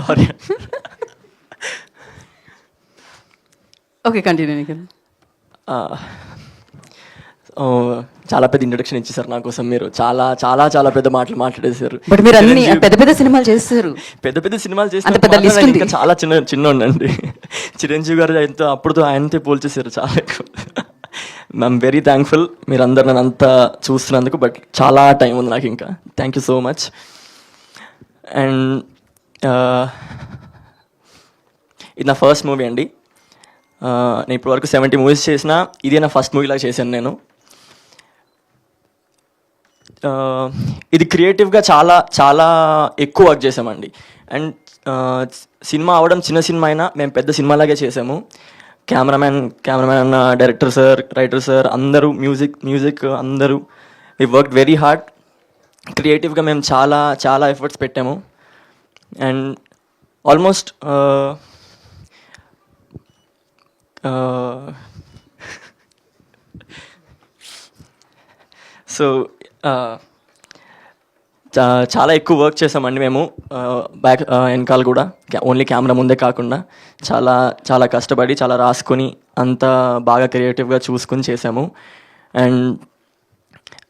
Sorry okay continue Nikhil చాలా పెద్ద introduction ఇచ్చేసారు నా కోసం మీరు. చాలా చాలా చాలా పెద్ద మాటలు మాట్లాడేశారు. బట్ మీరు అన్ని పెద్ద పెద్ద సినిమాలు చేస్తారు. పెద్ద పెద్ద సినిమాలు ఉంది. ఇంకా చాలా చిన్న చిన్న ఉండండి చిరంజీవి గారు ఎంతో అప్పుడుతో ఆయనతో పోల్చేశారు చాలా ఎక్కువ. ఐఎమ్ వెరీ థ్యాంక్ఫుల్ మీరు అందరు నన్ను అంతా చూస్తున్నందుకు బట్ చాలా టైం ఉంది నాకు ఇంకా. Thank you so much and ఇది నా ఫస్ట్ మూవీ అండి. నేను ఇప్పటివరకు సెవెంటీ మూవీస్ చేసిన ఇదే నా ఫస్ట్ మూవీలాగా చేశాను నేను. ఇది క్రియేటివ్గా చాలా చాలా ఎక్కువ వర్క్ చేసామండి అండ్ సినిమా అవడం చిన్న సినిమా అయినా మేము పెద్ద సినిమాలాగే చేసాము cameraman cameraman director sir writer sir అందరూ మ్యూజిక్ మ్యూజిక్ అందరూ వి వర్క్ వెరీ హార్డ్. క్రియేటివ్గా మేము చాలా చాలా ఎఫర్ట్స్ పెట్టాము. అండ్ ఆల్మోస్ట్ సో చా- చాలా ఎక్కువ వర్క్ చేసామండి మేము uh, బ్యాక్ uh, వెనకాల కూడా. ఓన్లీ కెమెరా ముందే కాకుండా చాలా చాలా కష్టపడి చాలా రాసుకొని అంత బాగా క్రియేటివ్గా చూసుకొని చేసాము. అండ్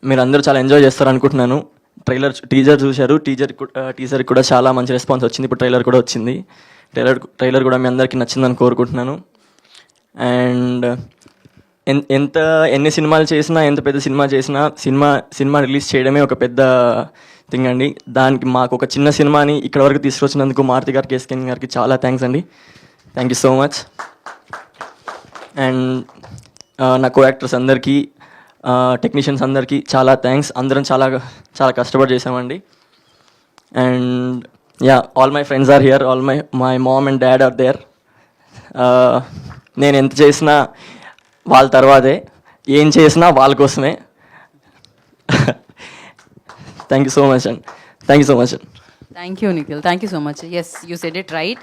మీరు అందరూ చాలా ఎంజాయ్ చేస్తారు అనుకుంటున్నాను ట్రైలర్ టీజర్ చూశారు. టీజర్ టీజర్ కూడా చాలా మంచి రెస్పాన్స్ వచ్చింది. ఇప్పుడు ట్రైలర్ కూడా వచ్చింది. ట్రైలర్ ట్రైలర్ కూడా మీ అందరికీ నచ్చిందని కోరుకుంటున్నాను. అండ్ ఎన్- ఎంత ఎన్ని సినిమాలు చేసినా ఎంత పెద్ద సినిమా చేసినా సినిమా సినిమా రిలీజ్ చేయడమే ఒక పెద్ద థింగ్ అండి. దానికి మాకు ఒక చిన్న సినిమాని ఇక్కడ వరకు తీసుకొచ్చినందుకు మారుతి గారికి ఎస్కెన్ గారికి చాలా థ్యాంక్స్ అండి. Thank you so much. And నా కో యాక్టర్స్ అందరికీ టెక్నీషియన్స్ అందరికీ చాలా థ్యాంక్స్ అందరం చాలా చాలా కష్టపడి చేసామండి and ya all my friends are here all my my mom and dad are there నేను ఎంత చేసినా వాళ్ళ తర్వాతే. ఏం చేసినా వాళ్ళ కోసమే. Thank you so much and thank you so much and thank you Nikhil thank you so much yes you said it right